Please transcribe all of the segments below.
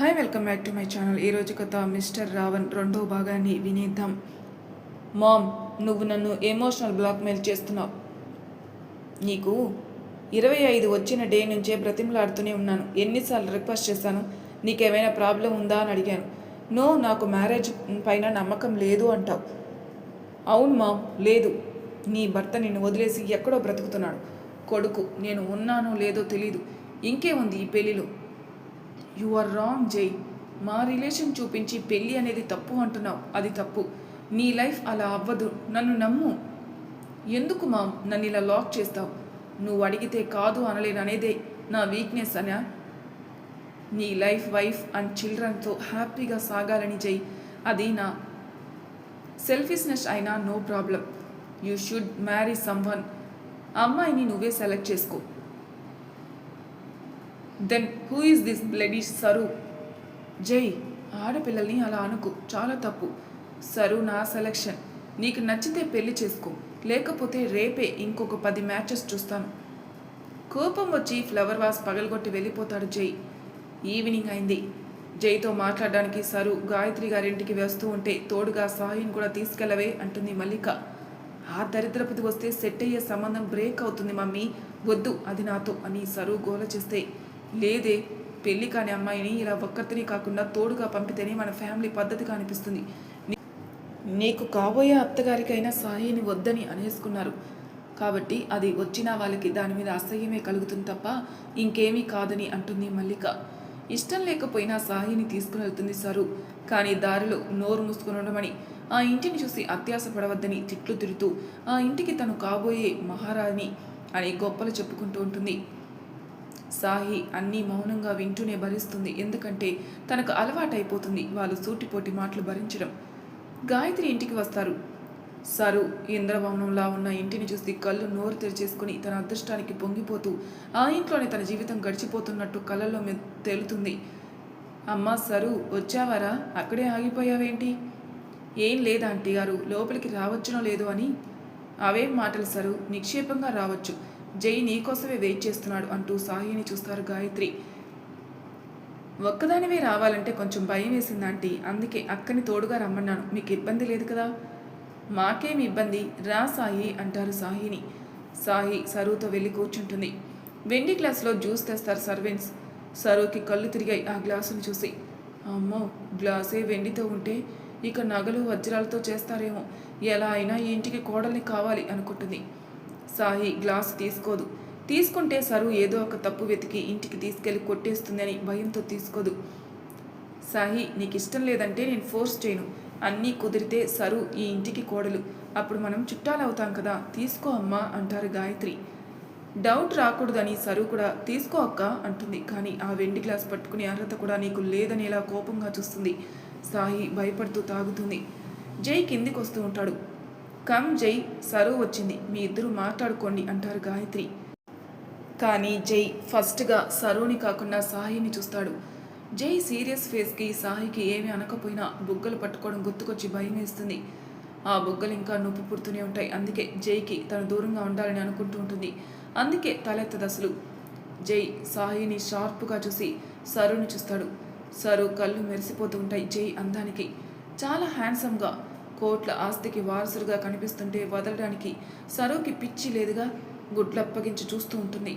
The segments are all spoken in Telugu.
Hi welcome back to my channel. ఈరోజు కథ మిస్టర్ రావణ్ రెండో భాగాన్ని వినేద్దాం. మామ్ నువ్వు నన్ను ఎమోషనల్ బ్లాక్మెయిల్ చేస్తున్నావు. నీకు ఇరవై ఐదు వచ్చిన డే నుంచే బ్రతిమలాడుతూనే ఉన్నాను. ఎన్నిసార్లు రిక్వెస్ట్ చేశాను? నీకేమైనా ప్రాబ్లం ఉందా అని అడిగాను. నో నాకు మ్యారేజ్ పైన నమ్మకం లేదు అంటావు. అవును మామ్ లేదు. నీ భర్త నిన్ను వదిలేసి ఎక్కడో బ్రతుకుతున్నాడు. కొడుకు నేను ఉన్నానో లేదో తెలీదు. ఇంకే ఉంది ఈ పెళ్ళిలో. యు ఆర్ రాంగ్ జై మా రిలేషన్ చూపించి పెళ్ళి అనేది తప్పు అంటున్నావు. అది తప్పు. నీ లైఫ్ అలా అవ్వదు. నన్ను నమ్ము. ఎందుకు మా నన్ను ఇలా లాక్ చేస్తావు? నువ్వు అడిగితే కాదు అనలేను అనేదే నా వీక్నెస్ అనా? నీ లైఫ్ వైఫ్ అండ్ చిల్డ్రన్తో హ్యాపీగా సాగాలని జై అది నా సెల్ఫిష్నెస్ అయినా no problem you should marry someone అమ్మాయిని నువ్వే సెలెక్ట్ చేసుకో. Then who is this bloody Saru Jai ఆడపిల్లల్ని అలా అనుకు. చాలా తప్పు. సరు నా సెలక్షన్ నీకు నచ్చితే పెళ్ళి చేసుకో. లేకపోతే రేపే ఇంకొక పది మ్యాచెస్ చూస్తాను. కోపం వచ్చి ఫ్లవర్ వాస్ పగలగొట్టి వెళ్ళిపోతాడు జై. ఈవినింగ్ అయింది. జైతో మాట్లాడడానికి సరు గాయత్రి గారింటికి వస్తూ ఉంటే తోడుగా సాయిని కూడా తీసుకెళ్ళవే అంటుంది మల్లిక. ఆ దరిద్రపతి వస్తే సెట్ అయ్యే సంబంధం బ్రేక్ అవుతుంది మమ్మీ. వద్దు అది నాతో అని సరు గోల చేస్తే. లేదే పెళ్ళి కాని అమ్మాయిని ఇలా ఒక్కరిని కాకుండా తోడుగా పంపితేనే మన ఫ్యామిలీ పద్ధతిగా అనిపిస్తుంది. నీకు కాబోయే అత్తగారికైనా సాయిని వద్దని అనేసుకున్నారు. కాబట్టి అది వచ్చిన వాళ్ళకి దాని మీద అసహ్యమే కలుగుతుంది తప్ప ఇంకేమీ కాదని అంటుంది మల్లిక. ఇష్టం లేకపోయినా సాయిని తీసుకుని వెళ్తుంది సరు. కానీ దారిలో నోరు మూసుకుని ఉండమని ఆ ఇంటిని చూసి అత్యాస పడవద్దని తిట్లు తిడుతూ ఆ ఇంటికి తను కాబోయే మహారాణి అని గొప్పలు చెప్పుకుంటూ ఉంటుంది. సాహి అన్నీ మౌనంగా వింటూనే భరిస్తుంది. ఎందుకంటే తనకు అలవాటైపోతుంది వాళ్ళు సూటిపోటి మాటలు భరించడం. గాయత్రి ఇంటికి వస్తారు. సరు ఇంద్రభవనంలా ఉన్న ఇంటిని చూసి కళ్ళు నోరు తెరిచేసుకుని తన అదృష్టానికి పొంగిపోతూ ఆ ఇంట్లోనే తన జీవితం గడిచిపోతున్నట్టు కళ్ళల్లో తేలుతుంది. అమ్మా సరు వచ్చావారా? అక్కడే ఆగిపోయావేంటి? ఏం లేదా ఆంటీ గారు లోపలికి రావచ్చునో లేదో అని. అవేం మాటలు సరు? నిక్షేపంగా రావచ్చు. జై నీకోసమే వెయిట్ చేస్తున్నాడు అంటూ సాహిని చూస్తారు గాయత్రి. ఒక్కదానివే రావాలంటే కొంచెం భయం వేసింది ఆంటీ. అందుకే అక్కని తోడుగా రమ్మన్నాను. మీకు ఇబ్బంది లేదు కదా? మాకేం ఇబ్బంది? రా సాయి అంటారు సాహిని. సాయి సరుతో వెళ్ళి కూర్చుంటుంది. వెండి గ్లాసులో జ్యూస్ తెస్తారు సర్వెంట్స్. సరువుకి కళ్ళు తిరిగాయి ఆ గ్లాసును చూసి. అమ్మో గ్లాసే వెండితో ఉంటే ఇక నగలు వజ్రాలతో చేస్తారేమో. ఎలా అయినా ఈ ఇంటికి కోడల్ని కావాలి అనుకుంటుంది. సాయి గ్లాస్ తీసుకోదు. తీసుకుంటే సరు ఏదో ఒక తప్పు వెతికి ఇంటికి తీసుకెళ్ళి కొట్టేస్తుందని భయంతో తీసుకోదు. సాయి నీకు ఇష్టం లేదంటే నేను ఫోర్స్ చేయను. అన్నీ కుదిరితే సరు ఈ ఇంటికి కోడలు. అప్పుడు మనం చుట్టాలు అవుతాం కదా తీసుకో అమ్మా అంటారు గాయత్రి. డౌట్ రాకూడదని సరు కూడా తీసుకో అక్క అంటుంది. కానీ ఆ వెండి గ్లాస్ పట్టుకునే అర్హత కూడా నీకు లేదనేలా కోపంగా చూస్తుంది. సాయి భయపడుతూ తాగుతుంది. జై కిందికి వస్తూ ఉంటాడు. కమ్ జై సరు వచ్చింది. మీ ఇద్దరు మాట్లాడుకోండి అంటారు గాయత్రి. కానీ జై ఫస్ట్గా సరుని కాకుండా సాహిని చూస్తాడు. జై సీరియస్ ఫేస్కి సాహికి ఏమి అనకపోయినా బుగ్గలు పట్టుకోవడం గుర్తుకొచ్చి భయం వేస్తుంది ఆ బుగ్గలు ఇంకా నొప్పి పుడుతూనే ఉంటాయి. అందుకే జైకి తను దూరంగా ఉండాలని అనుకుంటూ ఉంటుంది. అందుకే తలెత్తదు జై సాహిని షార్ప్గా చూసి సరుని చూస్తాడు. సరు కళ్ళు మెరిసిపోతూ ఉంటాయి జై అందానికి. చాలా హ్యాండ్సమ్గా కోట్ల ఆస్తికి వారసుడుగా కనిపిస్తుంటే వదలడానికి సరుకి పిచ్చి లేదుగా గుడ్లప్పగించి చూస్తూ ఉంటుంది.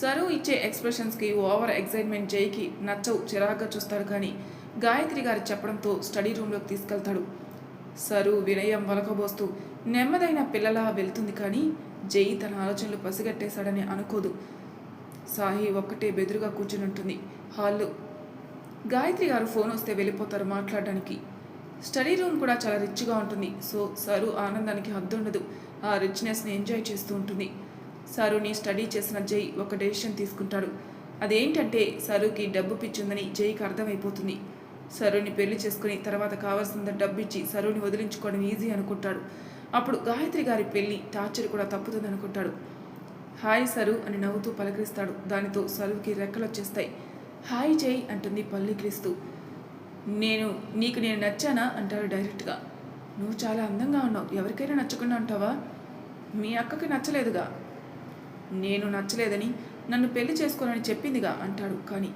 సరు ఇచ్చే ఎక్స్ప్రెషన్స్కి ఓవర్ ఎక్సైట్మెంట్ జైకి నచ్చవు చిరాగ్గా చూస్తాడు కానీ గాయత్రి గారు చెప్పడంతో స్టడీ రూమ్లోకి తీసుకెళ్తాడు. సరు వినయం వలకబోస్తూ నెమ్మదైన పిల్లలా వెళ్తుంది కానీ జై తన ఆలోచనలు పసిగట్టేశాడని అనుకోదు. సాహి ఒక్కటే బెదురుగా కూర్చుని ఉంటుంది. హాల్లో. గాయత్రి గారు ఫోన్ వస్తే వెళ్ళిపోతారు మాట్లాడడానికి. స్టడీ రూమ్ కూడా చాలా రిచ్గా ఉంటుంది. సో సరు ఆనందానికి హద్దుండదు ఆ రిచ్నెస్ని ఎంజాయ్ చేస్తూ ఉంటుంది. సరుని స్టడీ చేసిన జై ఒక డెసిషన్ తీసుకుంటాడు. అదేంటంటే సరుకి డబ్బు పిచ్చిందని జైకి అర్థమైపోతుంది. సరుని పెళ్ళి చేసుకుని తర్వాత కావాల్సినంత డబ్బు ఇచ్చి సరుని వదిలించుకోవడం ఈజీ అనుకుంటాడు. అప్పుడు గాయత్రి గారి పెళ్ళి టార్చర్ కూడా తప్పుతుంది అనుకుంటాడు. హాయ్ సరు అని నవ్వుతూ పలకరిస్తాడు. దానితో సరుకి రెక్కలు వచ్చేస్తాయి హాయ్ జై అంటుంది పల్లికిరిస్తూ నేను నీకు నేను నచ్చానా? అంటాడు డైరెక్ట్గా. నువ్వు చాలా అందంగా ఉన్నావు. ఎవరికైనా నచ్చకుండా అంటావా మీ అక్కకి నచ్చలేదుగా. నేను నచ్చలేదని నన్ను పెళ్ళి చేసుకోనని చెప్పిందిగా అంటాడు. కానీ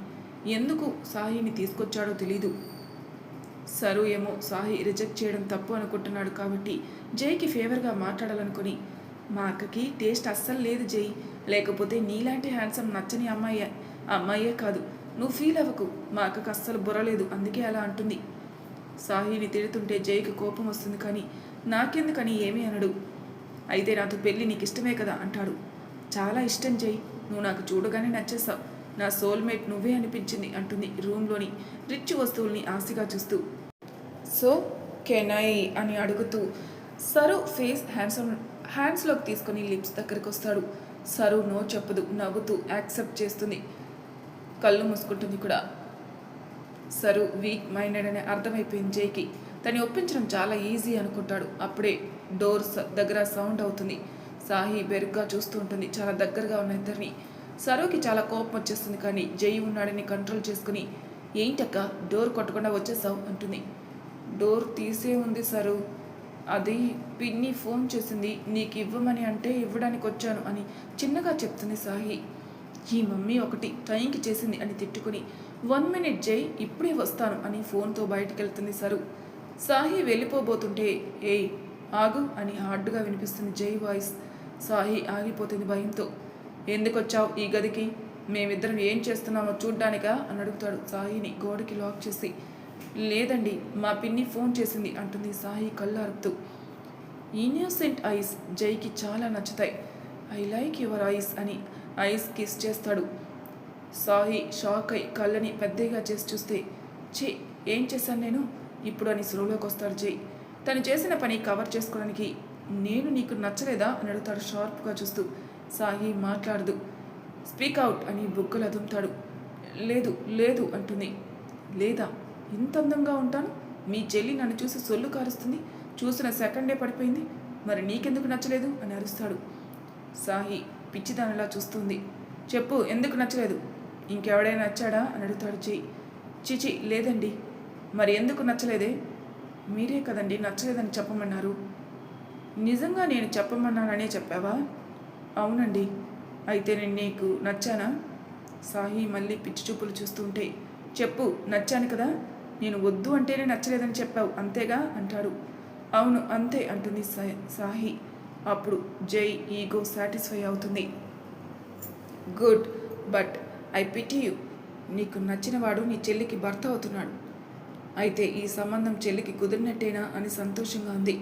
ఎందుకు సాహిని తీసుకొచ్చాడో తెలీదు. సరు ఏమో సాహి రిజెక్ట్ చేయడం తప్పు అనుకుంటున్నాడు కాబట్టి జైకి ఫేవర్గా మాట్లాడాలనుకుని మా అక్కకి టేస్ట్ అస్సలు లేదు జై. లేకపోతే నీలాంటి హ్యాండ్సమ్ నచ్చని అమ్మాయి అమ్మాయే కాదు. నువ్వు ఫీల్ అవ్వకు. మా అక్కకు అస్సలు బుర్రలేదు అందుకే అలా అంటుంది. సాహిని తిడుతుంటే జైకి కోపం వస్తుంది కానీ నాకెందుకని ఏమీ అనడు. అయితే నాతో పెళ్ళి నీకు ఇష్టమే కదా అంటాడు. చాలా ఇష్టం జై నువ్వు నాకు చూడగానే నచ్చేసావు నా సోల్మేట్ నువ్వే అనిపించింది అంటుంది రూమ్లోని రిచ్ వస్తువుల్ని ఆశగా చూస్తూ. సో కెనై అని అడుగుతూ సరు ఫేస్ హ్యాండ్స్ హ్యాండ్స్లోకి తీసుకొని లిప్స్ దగ్గరికి వస్తాడు సరు నో చెప్పదు నవ్వుతూ యాక్సెప్ట్ చేస్తుంది. కళ్ళు మూసుకుంటుంది కూడా. సరు వీక్ మైండెడ్ అనే అర్థమైపోయింది జైకి. తను ఒప్పించడం చాలా ఈజీ అనుకుంటాడు. అప్పుడే డోర్ స- దగ్గర సౌండ్ అవుతుంది. సాహి బెరుగ్గా చూస్తూ ఉంటుంది. చాలా దగ్గరగా ఉన్న ఇద్దరిని. సరుకి చాలా కోపం వచ్చేస్తుంది కానీ జై ఉన్నాడని కంట్రోల్ చేసుకుని ఏంటక్క డోర్ కొట్టకుండా వచ్చేసావు అంటుంది. డోర్ తీసే ఉంది సరు. అది పిన్ని ఫోన్ చేసింది. నీకు ఇవ్వమని అంటే ఇవ్వడానికి వచ్చాను అని చిన్నగా చెప్తుంది సాహి. ఈ మమ్మీ ఒకటి టైంకి చేసింది అని తిట్టుకుని వన్ మినిట్ జై ఇప్పుడే వస్తాను అని ఫోన్తో బయటికి వెళ్తుంది సరు. సాహి వెళ్ళిపోబోతుంటే ఏయ్ ఆగు అని హార్డ్గా వినిపిస్తుంది జై వాయిస్. సాహి ఆగిపోతుంది భయంతో. ఎందుకొచ్చావు ఈ గదికి? మేమిద్దరం ఏం చేస్తున్నామో చూడ్డానికా? అని అడుగుతాడు సాహిని గోడకి లాక్ చేసి. లేదండి మా పిన్ని ఫోన్ చేసింది అంటుంది సాహి కళ్ళు అరుపుతూ ఇన్యూసెంట్ ఐస్ జైకి చాలా నచ్చుతాయి. ఐ లైక్ యువర్ ఐస్ అని ఐస్ కిస్ చేస్తాడు. సాహి షాక్ అయి కళ్ళని పెద్దగా చేసి చూస్తే చే ఏం చేశాను నేను? ఇప్పుడు అని సులువులోకి వస్తాడు జై. తను చేసిన పని కవర్ చేసుకోవడానికి నేను నీకు నచ్చలేదా? అని అడుగుతాడు షార్ప్గా చూస్తూ. సాహి మాట్లాడదు. స్పీక్ అవుట్ అని బుగ్గలు అదుముతాడు. లేదు లేదు అంటుంది. లేదా ఇంత అందంగా ఉంటాను? మీ చెల్లి నన్ను చూసి సొల్లు కారుస్తుంది. చూసిన సెకండే పడిపోయింది. మరి నీకెందుకు నచ్చలేదు? అని అరుస్తాడు. సాహి పిచ్చిదానిలా చూస్తుంది. చెప్పు ఎందుకు నచ్చలేదు? ఇంకెవడైనా నచ్చాడా? అని అడుగుతాడు చెయ్యి. చిచి లేదండి. మరి ఎందుకు నచ్చలేదే? మీరే కదండి నచ్చలేదని చెప్పమన్నారు. నిజంగా నేను చెప్పమన్నాననే చెప్పావా? అవునండి. అయితే నేను నీకు నచ్చానా? సాహి మళ్ళీ పిచ్చి చూపులు చూస్తుంటే చెప్పు నచ్చాను కదా? నేను వద్దు అంటేనే నచ్చలేదని చెప్పావు అంతేగా? అంటాడు. అవును అంతే అంటుంది సా- సాహి. అప్పుడు జై ఈగో సాటిస్ఫై అవుతుంది. Good but I pity you నీకు నచ్చినవాడు నీ చెల్లికి భర్త అవుతున్నాడు. అయితే ఈ సంబంధం చెల్లికి కుదిరినట్టేనా అని సంతోషంగా ఉంది.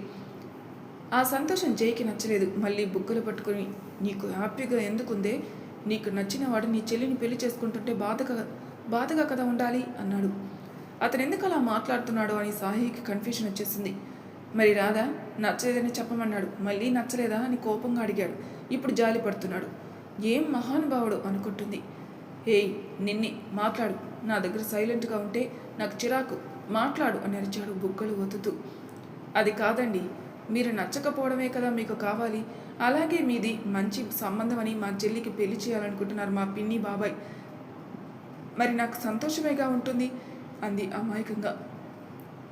ఆ సంతోషం జైకి నచ్చలేదు. మళ్ళీ బుగ్గలు పట్టుకుని నీకు హ్యాపీగా ఎందుకుందే? నీకు నచ్చినవాడు నీ చెల్లిని పెళ్ళి చేసుకుంటుంటే బాధగా బాధగా కదా ఉండాలి? అన్నాడు. అతను ఎందుకు అలా మాట్లాడుతున్నాడో అని సాహికి కన్ఫ్యూషన్ వచ్చేసింది. మరి రాదా నచ్చలేదని చెప్పమన్నాడు. మళ్ళీ నచ్చలేదా అని కోపంగా అడిగాడు. ఇప్పుడు జాలి పడుతున్నాడు. ఏం మహానుభావుడు అనుకుంటుంది? హే నిన్నే మాట్లాడు. నా దగ్గర సైలెంట్గా ఉంటే నాకు చిరాకు. మాట్లాడు అని అరిచాడు బుగ్గలు వతుతూ అది కాదండి. మీరు నచ్చకపోవడమే కదా మీకు కావాలి. అలాగే మీది మంచి సంబంధం అని మా చెల్లికి పెళ్ళి చేయాలనుకుంటున్నారు మా పిన్ని బాబాయ్. మరి నాకు సంతోషమేగా ఉంటుంది? అంది అమాయకంగా.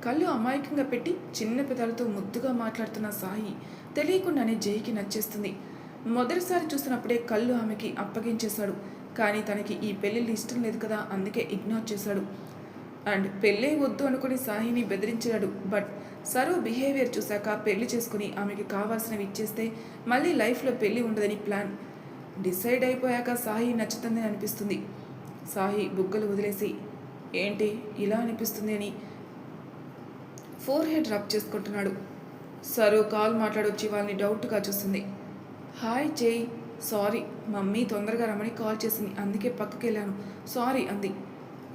కళ్ళు అమాయకంగా పెట్టి చిన్న పెదాలతో ముద్దుగా మాట్లాడుతున్న సాయి తెలియకుండానే జైకి నచ్చేస్తుంది. మొదటిసారి చూసినప్పుడే కళ్ళు ఆమెకి అప్పగించేశాడు. కానీ తనకి ఈ పెళ్ళిళ్ళు ఇష్టం లేదు కదా అందుకే ఇగ్నోర్ చేశాడు. అండ్ పెళ్ళే వద్దు అనుకుని సాహిని బెదిరించాడు. బట్ సరో బిహేవియర్ చూశాక పెళ్ళి చేసుకుని ఆమెకి కావాల్సినవి ఇచ్చేస్తే మళ్ళీ లైఫ్లో పెళ్ళి ఉండదని ప్లాన్ డిసైడ్ అయిపోయాక సాహి నచ్చుతుందని అనిపిస్తుంది. సాహి బుగ్గలు వదిలేసి ఏంటి ఇలా అనిపిస్తుంది అని ఫోర్ హెడ్ రబ్ చేసుకుంటున్నాడు. సరు కాల్ మాట్లాడొచ్చి వాళ్ళని డౌట్గా చూస్తుంది హాయ్ జై సారీ మమ్మీ తొందరగా రమ్మని కాల్ చేసింది. అందుకే పక్కకి వెళ్ళాను సారీ అంది.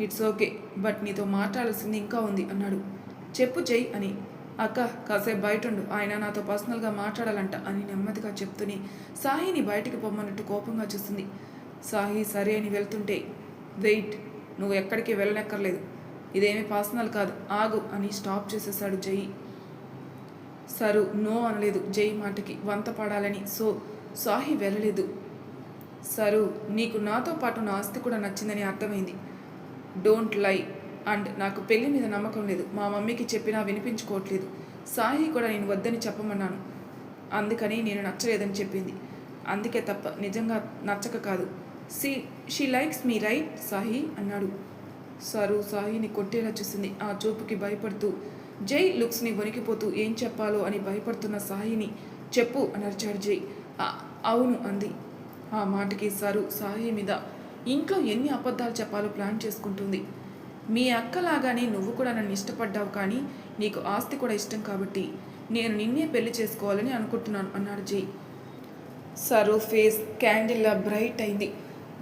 ఇట్స్ ఓకే బట్ నీతో మాట్లాడాల్సింది ఇంకా ఉంది అన్నాడు. చెప్పు జై అని. అక్క కాసేపు బయట ఉండు ఆయన నాతో పర్సనల్గా మాట్లాడాలంట అని నెమ్మదిగా చెప్తూనే సాహిని బయటికి పొమ్మన్నట్టు కోపంగా చూస్తుంది సాహి సరే అని వెళ్తుంటే వెయిట్ నువ్వు ఎక్కడికి వెళ్ళనక్కర్లేదు. ఇదేమీ పర్సనల్ కాదు. ఆగు అని స్టాప్ చేసేశాడు జై. సరు నో అనలేదు జై మాటకి. వంత పడాలని సో సాహి వెళ్ళలేదు. సరు నీకు నాతో పాటు నా ఆస్తి కూడా నచ్చిందని అర్థమైంది. డోంట్ లై అండ్ నాకు పెళ్ళి మీద నమ్మకం లేదు. మా మమ్మీకి చెప్పినా వినిపించుకోవట్లేదు. సాహి కూడా నేను వద్దని చెప్పమన్నాను. అందుకని నేను నచ్చలేదని చెప్పింది. అందుకే తప్ప నిజంగా నచ్చక కాదు. See she likes me right Sahi అన్నాడు. సరు సాయిని కొట్టేలా చూసింది. ఆ చూపుకి భయపడుతూ జై లుక్స్ని వణికిపోతూ ఏం చెప్పాలో అని భయపడుతున్న సాయిని చెప్పు అని అరిచాడు జై అవును అంది. ఆ మాటకి సరు సాయి మీద ఇంట్లో ఎన్ని అబద్ధాలు చెప్పాలో ప్లాన్ చేసుకుంటుంది. మీ అక్కలాగానే నువ్వు కూడా నన్ను ఇష్టపడ్డావు కానీ నీకు ఆస్తి కూడా ఇష్టం కాబట్టి నేను నిన్నే పెళ్ళి చేసుకోవాలని అనుకుంటున్నాను అన్నాడు జై. సరు ఫేస్ క్యాండిల్లా బ్రైట్ అయింది.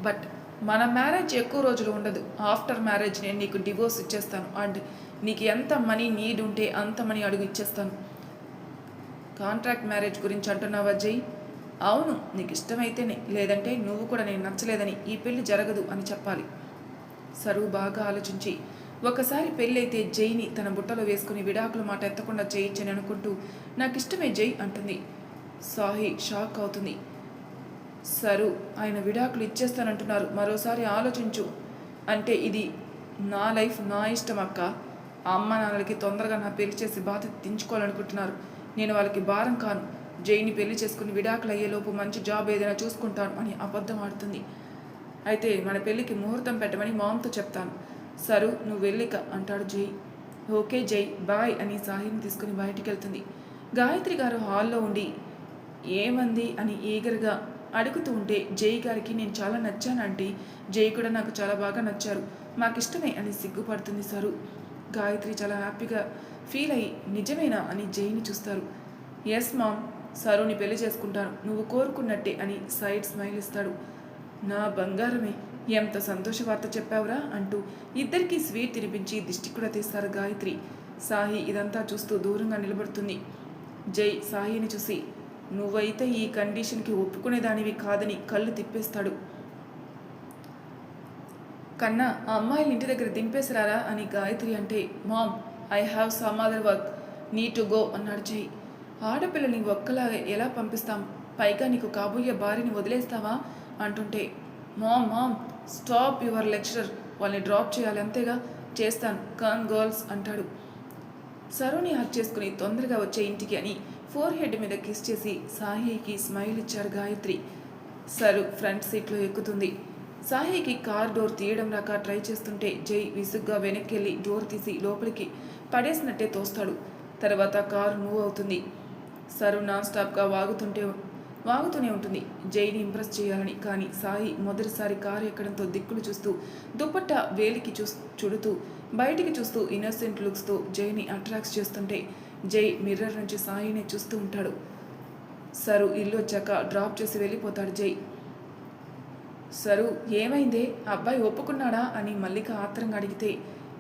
బట్ మన మ్యారేజ్ ఎక్కువ రోజులు ఉండదు. ఆఫ్టర్ మ్యారేజ్ నేను నీకు డివోర్స్ ఇచ్చేస్తాను. అండ్ నీకు ఎంత మనీ నీడ్ ఉంటే అంత మనీ అడుగు ఇచ్చేస్తాను. కాంట్రాక్ట్ మ్యారేజ్ గురించి అంటున్నావా జై? అవును నీకు ఇష్టమైతేనే. లేదంటే నువ్వు కూడా నేను నచ్చలేదని ఈ పెళ్ళి జరగదు అని చెప్పాలి. సరువు బాగా ఆలోచించి ఒకసారి పెళ్ళైతే జైని తన బుట్టలో వేసుకుని విడాకుల మాట ఎత్తకుండా చేయించని అనుకుంటూ నాకు ఇష్టమే జై అంటుంది. సాహి షాక్ అవుతుంది. సరు ఆయన విడాకులు ఇచ్చేస్తానంటున్నారు. మరోసారి ఆలోచించు. అంటే ఇది నా లైఫ్ నా ఇష్టం అక్క. ఆ అమ్మ నాన్నలకి తొందరగా నా పెళ్ళి చేసి బాధ్యత దించుకోవాలనుకుంటున్నారు నేను వాళ్ళకి భారం కాను. జైని పెళ్ళి చేసుకుని విడాకులు అయ్యేలోపు మంచి జాబ్ ఏదైనా చూసుకుంటాను అని అబద్ధం ఆడుతుంది. అయితే మన పెళ్ళికి ముహూర్తం పెట్టమని మామతో చెప్తాను. సరు నువ్వు వెళ్ళిక అంటాడు జై. ఓకే జై బాయ్ అని సాహిని తీసుకుని బయటికి వెళ్తుంది గాయత్రి గారు హాల్లో ఉండి ఏమంది అని ఈగర్గా అడుగుతూ ఉంటే జై గారికి నేను చాలా నచ్చానంటే జై కూడా నాకు చాలా బాగా నచ్చారు. మాకు ఇష్టమే అని సిగ్గుపడుతుంది సారు. గాయత్రి చాలా హ్యాపీగా ఫీల్ అయ్యి నిజమేనా అని జైని చూస్తారు. ఎస్ మామ్ సరుని పెళ్ళి చేసుకుంటాను. నువ్వు కోరుకున్నట్టే అని సైడ్ స్మైల్ ఇస్తాడు. నా బంగారమే ఎంత సంతోష వార్త చెప్పావురా అంటూ ఇద్దరికీ స్వీట్ తినిపించి దిష్టి కూడా తీస్తారు గాయత్రి. సాహి ఇదంతా చూస్తూ దూరంగా నిలబడుతుంది. జై సాహిని చూసి నువ్వైతే ఈ కండిషన్కి ఒప్పుకునేదానివి కాదని కళ్ళు తిప్పేస్తాడు. కన్నా ఆ అమ్మాయిని ఇంటి దగ్గర దింపేసిరారా అని గాయత్రి అంటే mom I have some other work. Need to go అన్నాడు జై. ఆడపిల్లని ఒక్కలాగా ఎలా పంపిస్తాం? పైగా నీకు కాబోయే భార్యని వదిలేస్తావా? అంటుంటే mom mom stop your lecturer. వాళ్ళని డ్రాప్ చేయాలి అంతేగా. చేస్తాను. కన్ గర్ల్స్ అంటాడు. సరుని హక్ చేసుకుని తొందరగా వచ్చే ఇంటికి అని ఫోర్ హెడ్ మీద కిస్ చేసి సాహికి స్మైల్ ఇచ్చారు గాయత్రి. సరు ఫ్రంట్ సీట్లో ఎక్కుతుంది. సాహికి కార్ డోర్ తీయడం రాక ట్రై చేస్తుంటే జై విసుగ్గా వెనక్కి వెళ్ళి డోర్ తీసి లోపలికి పడేసినట్టే తోస్తాడు. తర్వాత కారు మూవ్ అవుతుంది. సరు నాన్ స్టాప్గా వాగుతుంటే వాగుతూనే ఉంటుంది. జైని ఇంప్రెస్ చేయాలని కానీ సాయి మొదటిసారి కారు ఎక్కడంతో దిక్కులు చూస్తూ దుప్పట్ట వేలికి చూ చుడుతూ బయటికి చూస్తూ ఇన్నోసెంట్ లుక్స్తో జైని అట్రాక్ట్ చేస్తుంటే జై మిర్రర్ నుంచి సాయిని చూస్తూ ఉంటాడు. సరు ఇల్లు వచ్చాక డ్రాప్ చేసి వెళ్ళిపోతాడు జై. సరు ఏమైందే? అబ్బాయి ఒప్పుకున్నాడా? అని మల్లిక ఆత్రంగా అడిగితే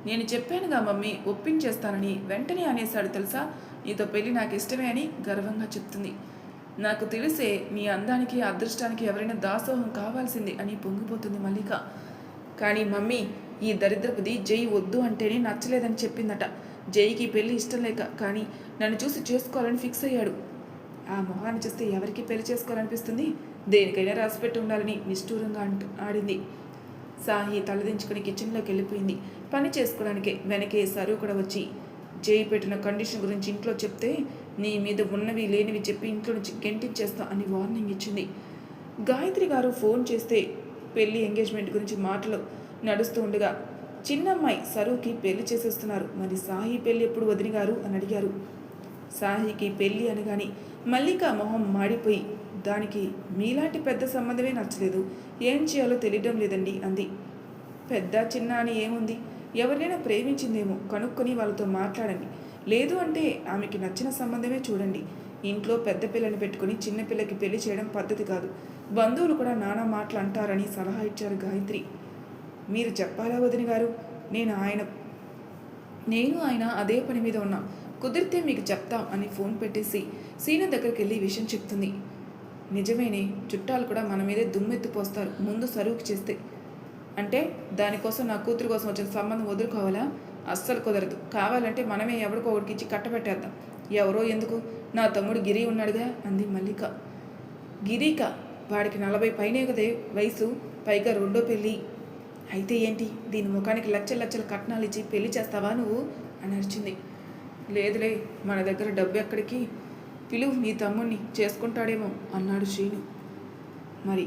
నేను చెప్పానుగా మమ్మీ ఒప్పించేస్తానని వెంటనే అనేశాడు తెలుసా? నీతో పెళ్ళి నాకు ఇష్టమే అని గర్వంగా చెప్తుంది. నాకు తెలిసే నీ అందానికి అదృష్టానికి ఎవరైనా దాసోహం కావాల్సింది అని పొంగిపోతుంది మల్లిక. కానీ మమ్మీ ఈ దరిద్రపుది జై వద్దు అంటేనే నచ్చలేదని చెప్పిందట. జైకి పెళ్ళి ఇష్టం లేక కానీ నన్ను చూసి చేసుకోవాలని ఫిక్స్ అయ్యాడు. ఆ మొహాన్ని చూస్తే ఎవరికి పెళ్ళి చేసుకోవాలనిపిస్తుంది? దేనికైనా రాసిపెట్టి ఉండాలని నిష్ఠూరంగా అంటూ ఆడింది. సాహి తలదించుకుని కిచెన్లోకి వెళ్ళిపోయింది. పని చేసుకోవడానికి వెనకే సరువు కూడా వచ్చి జై పెట్టిన కండిషన్ గురించి ఇంట్లో చెప్తే నీ మీద ఉన్నవి లేనివి చెప్పి ఇంట్లో నుంచి గెంటించేస్తా అని వార్నింగ్ ఇచ్చింది. గాయత్రి గారు ఫోన్ చేస్తే పెళ్ళి ఎంగేజ్మెంట్ గురించి మాటలు నడుస్తూ ఉండగా చిన్నమ్మాయి సరువుకి పెళ్ళి చేసేస్తున్నారు. మరి సాహి పెళ్ళి ఎప్పుడు వదిన గారు? అని అడిగారు. సాహికి పెళ్ళి అనగాని మల్లిక మొహం మాడిపోయి దానికి మీలాంటి పెద్ద సంబంధమే నచ్చలేదు. ఏం చేయాలో తెలియడం లేదండి అంది. పెద్ద చిన్న అని ఏముంది? ఎవరినైనా ప్రేమించిందేమో కనుక్కొని వాళ్ళతో మాట్లాడండి. లేదు అంటే ఆమెకి నచ్చిన సంబంధమే చూడండి. ఇంట్లో పెద్ద పిల్లని పెట్టుకుని చిన్నపిల్లకి పెళ్ళి చేయడం పద్ధతి కాదు. బంధువులు కూడా నానా మాటలు అంటారని సలహా ఇచ్చారు గాయత్రి. మీరు చెప్పాలా వదిన గారు? నేను ఆయన నేను ఆయన అదే పని మీద ఉన్నా. కుదిరితే మీకు చెప్తాం అని ఫోన్ పెట్టేసి సీన దగ్గరికి వెళ్ళి విషయం చెప్తుంది. నిజమేనే చుట్టాలు కూడా మన మీదే దుమ్మెత్తిపోస్తారు ముందు సరువుకి చేస్తే. అంటే దానికోసం నా కూతురు కోసం వచ్చిన సంబంధం వదులుకోవాలా? అస్సలు కుదరదు. కావాలంటే మనమే ఎవరికో ఒకటికి ఇచ్చి కట్టబెట్టేద్దాం. ఎవరో ఎందుకు? నా తమ్ముడు గిరి ఉన్నాడుగా అంది మల్లిక. గిరిక వాడికి నలభై పైనే కదే వయసు పైగా రెండో పెళ్ళి. అయితే ఏంటి? దీని ముఖానికి లక్షల లక్షల కట్నాలు ఇచ్చి పెళ్ళి చేస్తావా నువ్వు? అని అరిచింది. లేదులే మన దగ్గర డబ్బు ఎక్కడికి? పిలువు నీ తమ్ముణ్ణి చేసుకుంటాడేమో అన్నాడు శ్రీను. మరి